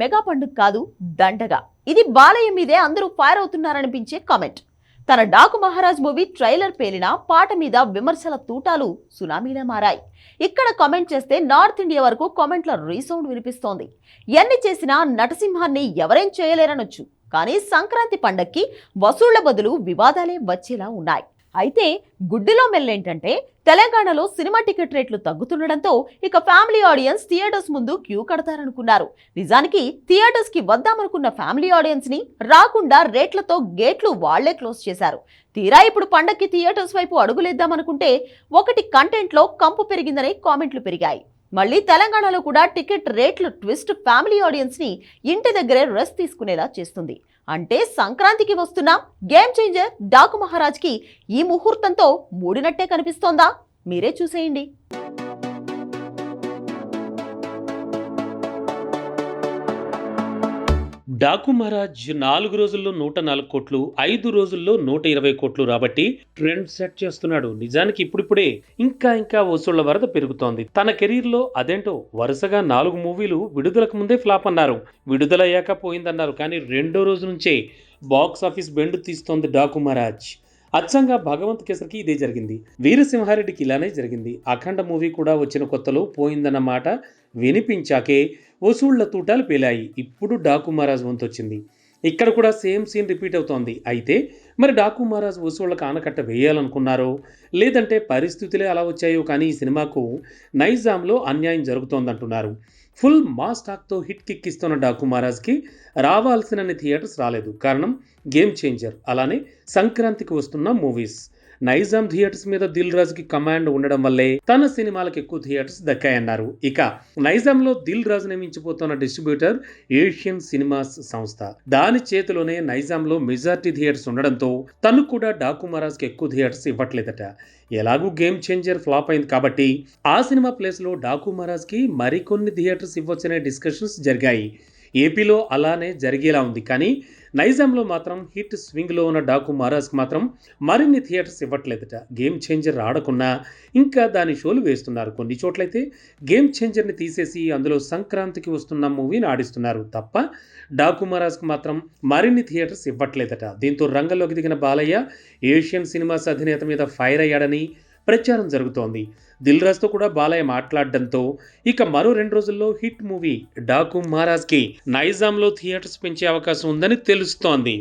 Mega పండుగ కాదు దండగా. ఇది బాలయ్య మీదే అందరూ ఫైర్ అవుతున్నారనిపించే కామెంట్. తన డాకు మహారాజ్ మూవీ ట్రైలర్ పేలిన పాట మీద విమర్శల తూటాలు సునామీలా మారాయి. ఇక్కడ కామెంట్ చేస్తే నార్త్ ఇండియా వరకు కామెంట్ల రీసౌండ్ వినిపిస్తోంది. ఎన్ని చేసినా నటసింహాన్ని ఎవరేం చేయలేరనొచ్చు. కానీ సంక్రాంతి పండక్కి వసూళ్ళ బదులు వివాదాలే వచ్చేలా ఉన్నాయి. అయితే గుడ్డిలో మెల్లేంటంటే తెలంగాణలో సినిమా టికెట్ రేట్లు తగ్గుతుండడంతో ఇక ఫ్యామిలీ ఆడియన్స్ థియేటర్స్ ముందు క్యూ కడతారనుకున్నారు. నిజానికి థియేటర్స్కి వద్దామనుకున్న ఫ్యామిలీ ఆడియన్స్ని రాకుండా రేట్లతో గేట్లు వాళ్ళే క్లోజ్ చేశారు. తీరా ఇప్పుడు పండక్కి థియేటర్స్ వైపు అడుగులేద్దామనుకుంటే ఒకటి కంటెంట్లో కంపు పెరిగిందనే కామెంట్లు పెరిగాయి. మళ్ళీ తెలంగాణలో కూడా టికెట్ రేట్లు ట్విస్ట్ ఫ్యామిలీ ఆడియన్స్ని ఇంటి దగ్గరే రెస్ట్ తీసుకునేలా చేస్తుంది. అంటే సంక్రాంతికి వస్తున్న గేమ్ చేంజర్ డాకు మహారాజ్కి ఈ ముహూర్తంతో మూడినట్టే కనిపిస్తోందా? మీరే చూసేయండి. డాకు మహారాజ్ నాలుగు రోజుల్లో నూట నాలుగు కోట్లు ఐదు రోజుల్లో నూట ఇరవై కోట్లు రాబట్టి ట్రెండ్ సెట్ చేస్తున్నాడు. నిజానికి ఇప్పుడిప్పుడే ఇంకా ఇంకా వసూళ్ళ వరద పెరుగుతోంది. తన కెరీర్లో అదేంటో వరుసగా నాలుగు మూవీలు విడుదలకు ముందే ఫ్లాప్ అన్నారు. విడుదలయ్యాక పోయిందన్నారు. కానీ రెండో రోజు నుంచే బాక్స్ ఆఫీస్ బెండు తీస్తోంది డాకు మహారాజ్ అచ్చంగా భగవంత్ కేసరికి ఇదే జరిగింది. వీరసింహారెడ్డికి ఇలానే జరిగింది. అఖండ మూవీ కూడా వచ్చిన కొత్తలో పోయిందన్న మాట వినిపించాకే వసూళ్ళ తూటాలు పేలాయి. ఇప్పుడు డాకు మహారాజ్ వచ్చింది ఇక్కడ కూడా సేమ్ సీన్ రిపీట్ అవుతోంది. అయితే మరి డాకు మహారాజ్ వసూళ్ళకు ఆనకట్ట వేయాలనుకున్నారో? లేదంటే పరిస్థితులే అలా వచ్చాయో కానీ ఈ సినిమాకు నైజాంలో అన్యాయం జరుగుతోందంటున్నారు. ఫుల్ మాస్ టాక్తో హిట్ కిక్కిస్తున్న డాకు మహారాజ్కి రావాల్సినన్ని థియేటర్స్ రాలేదు. కారణం గేమ్ చేంజర్. అలానే సంక్రాంతికి వస్తున్న మూవీస్. నైజాం థియేటర్స్ మీద దిల్ రాజుకి కమాండ్ ఉండడం వల్లే తన సినిమాలకు ఎక్కువ థియేటర్స్ దక్కాయన్నారు. ఇక నైజాంలో దిల్ రాజు నియమించిపోతున్న డిస్ట్రిబ్యూటర్ ఏషియన్ సినిమాస్ సంస్థ. దాని చేతిలోనే నైజాంలో మెజార్టీ థియేటర్స్ ఉండడంతో తను కూడా డాకు మహారాజ్కి ఎక్కువ థియేటర్స్ ఇవ్వట్లేదట. ఎలాగూ గేమ్ చేంజర్ ఫ్లాప్ అయింది కాబట్టి ఆ సినిమా ప్లేస్లో డాకు మహారాజ్కి మరికొన్ని థియేటర్స్ ఇవ్వచ్చనే డిస్కషన్స్ జరిగాయి. ఏపీలో అలానే జరిగేలా ఉంది. కానీ నైజాంలో మాత్రం హిట్ స్వింగ్లో ఉన్న డాకు మహారాజ్కి మాత్రం మరిన్ని థియేటర్స్ ఇవ్వట్లేదట. గేమ్ చేంజర్ ఆడకున్నా ఇంకా దాని షోలు వేస్తున్నారు కొన్ని చోట్లయితే. గేమ్ చేంజర్ని తీసేసి అందులో సంక్రాంతికి వస్తున్న మూవీని ఆడిస్తున్నారు తప్ప డాకు మహారాజ్కి మాత్రం మరిన్ని థియేటర్స్ ఇవ్వట్లేదట. దీంతో రంగంలోకి దిగిన బాలయ్య ఏషియన్ సినిమాస్ అధినేత మీద ఫైర్ అయ్యాడని ప్రచారం జరుగుతోంది. దిల్ రాజ్తో కూడా బాలయ్య మాట్లాడడంతో ఇక మరో రెండు రోజుల్లో హిట్ మూవీ డాకు మహారాజ్కి నైజాంలో థియేటర్స్ పెంచే అవకాశం ఉందని తెలుస్తోంది.